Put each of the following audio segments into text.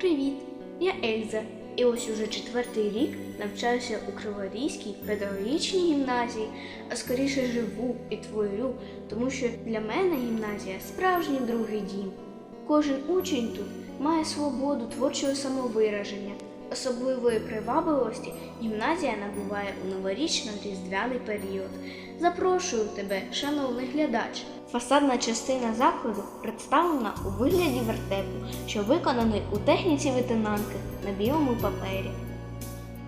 Привіт! Я Ельза, і ось уже четвертий рік навчаюся у Криворізькій педагогічній гімназії, а скоріше живу і творю, тому що для мене гімназія справжній другий дім. Кожен учень тут має свободу творчого самовираження. Особливої привабливості гімназія набуває у новорічно-різдвяний період. Запрошую тебе, шановний глядач. Фасадна частина закладу представлена у вигляді вертепу, що виконаний у техніці витинанки на білому папері.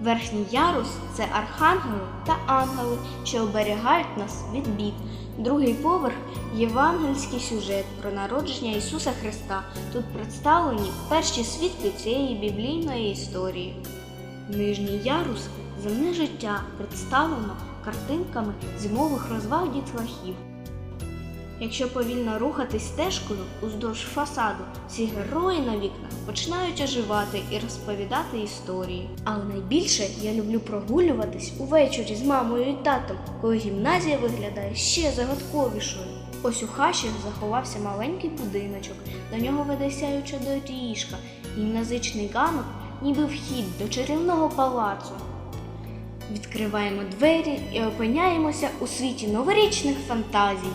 Верхній ярус це архангели та ангели, що оберігають нас від бід. Другий поверх євангельський сюжет про народження Ісуса Христа. Тут представлені перші свідки цієї біблійної історії. Нижній ярус земне життя представлено картинками зимових розваг дітлахів. Якщо повільно рухатись стежкою уздовж фасаду, ці герої на вікнах починають оживати і розповідати історії. Але найбільше я люблю прогулюватись увечері з мамою і татом, коли гімназія виглядає ще загадковішою. Ось у хаші заховався маленький будиночок, до нього веде сяюча доріжка, гімназичний ганок, ніби вхід до чарівного палацу. Відкриваємо двері і опиняємося у світі новорічних фантазій,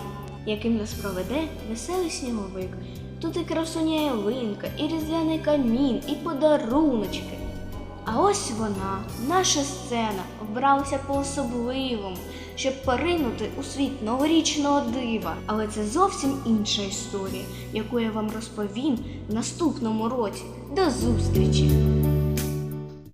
яким нас проведе веселий сніговик. Тут і красуня ялинка, і різдвяний камін, і подаруночки. А ось вона, наша сцена, обралася по-особливому, щоб поринути у світ новорічного дива. Але це зовсім інша історія, яку я вам розповім в наступному році. До зустрічі!